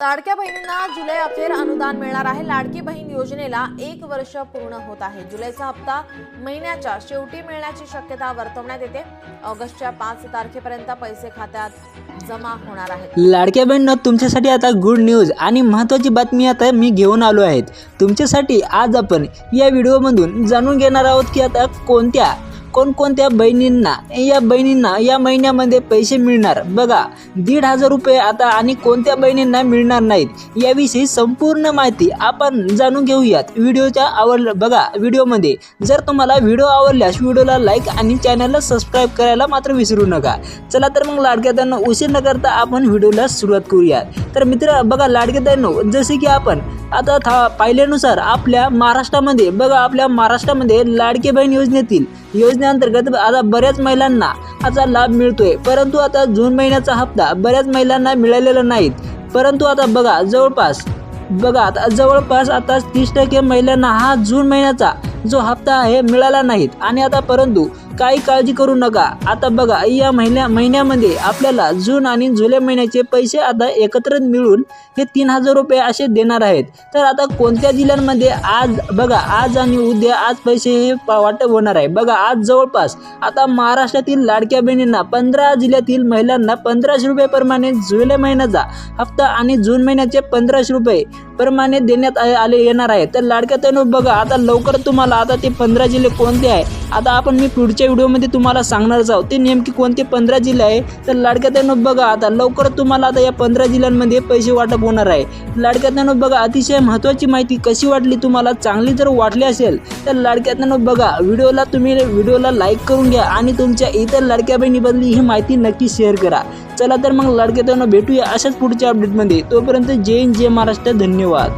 लाडक्या बहिणींना जुलै अखेर अनुदान मिळणार आहे. लाडकी बहीण योजनेला एक वर्ष पूर्ण होत आहे. जुलैचा हप्ता महिन्याच्या शेवटी मिळण्याची शक्यता वर्तवण्यात येते. ऑगस्टच्या पाच तारखेपर्यंत पैसे खात्यात जमा होणार आहेत. लाडक्या बहीण तुमच्यासाठी आता गुड न्यूज आणि महत्त्वाची बातमी आता मी घेऊन आलो आहेत तुमच्यासाठी आज आपण या व्हिडिओमधून जाणून घेणार आहोत की आता कोणत्या कोणकोणत्या बहिणींना या बहिणींना या महिन्यामध्ये पैसे मिळणार? बघा दीड हजार रुपये आता आणि कोणत्या बहिणींना मिळणार नाहीत याविषयी संपूर्ण माहिती आपण जाणून घेऊयात. व्हिडिओच्या आवड बघा व्हिडिओमध्ये. जर तुम्हाला व्हिडिओ आवडल्यास व्हिडिओला लाईक आणि चॅनलला सबस्क्राईब करायला मात्र विसरू नका. चला तर मग लाडक्यातांना उशीर न करता आपण व्हिडिओला सुरुवात करूयात. तर मित्र बघा लाडक्यातांनो जसे की आपण आता था पाहिल्यानुसार आपल्या महाराष्ट्रामध्ये बघा आपल्या महाराष्ट्रामध्ये लाडके बहीण योजनेतील योजनेअंतर्गत आता बऱ्याच महिलांना याचा लाभ मिळतोय. परंतु आता जून महिन्याचा हप्ता बऱ्याच महिलांना मिळालेला नाहीत. परंतु आता बघा जवळपास बघा आता जवळपास आता तीस टक्के महिलांना हा जून महिन्याचा जो हप्ता आहे मिळाला नाहीत. आणि आता परंतु काही काळजी करू नका. आता बघा या महिन्या महिन्यामध्ये आपल्याला जून आणि जुलै महिन्याचे पैसे आता एकत्र मिळून हे तीन हजार रुपये असे देणार आहेत. तर आता कोणत्या जिल्ह्यांमध्ये आज बघा आज आणि उद्या आज पैसे हे वाटप होणार आहे. बघा आज जवळपास आता महाराष्ट्रातील लाडक्या बहिणींना पंधरा जिल्ह्यातील महिलांना पंधराशे रुपयेप्रमाणे जुलै महिन्याचा हप्ता आणि जून महिन्याचे पंधराशे रुपये प्रमाणे देण्यात आ- आले येणार आहे. तर लाडक्या तनु बघा आता लवकर तुम्हाला आता ते पंधरा जिल्हे कोणते आहे? आता आपण मी पुढच्या व्हिडिओमध्ये तुम्हाला सांगणारच आहोत. ते नेमके कोणते पंधरा जिल्हे आहे? तर लाडक्या तनु बघा आता लवकर तुम्हाला आता या पंधरा जिल्ह्यांमध्ये पैसे वाटप होणार आहे. लाडक्या तनु बघा अतिशय महत्त्वाची माहिती कशी वाटली तुम्हाला? चांगली जर वाटली असेल तर लाडक्या तनु बघा व्हिडिओला तुम्ही व्हिडिओला लाईक करून घ्या आणि तुमच्या इतर लाडक्या बहिणीबद्दल ही माहिती नक्की शेअर करा. चला तर मग लाडके भेटूया अशाच पुढच्या अपडेटमध्ये तोपर्यंत जय हिंद जय महाराष्ट्र धन्यवाद.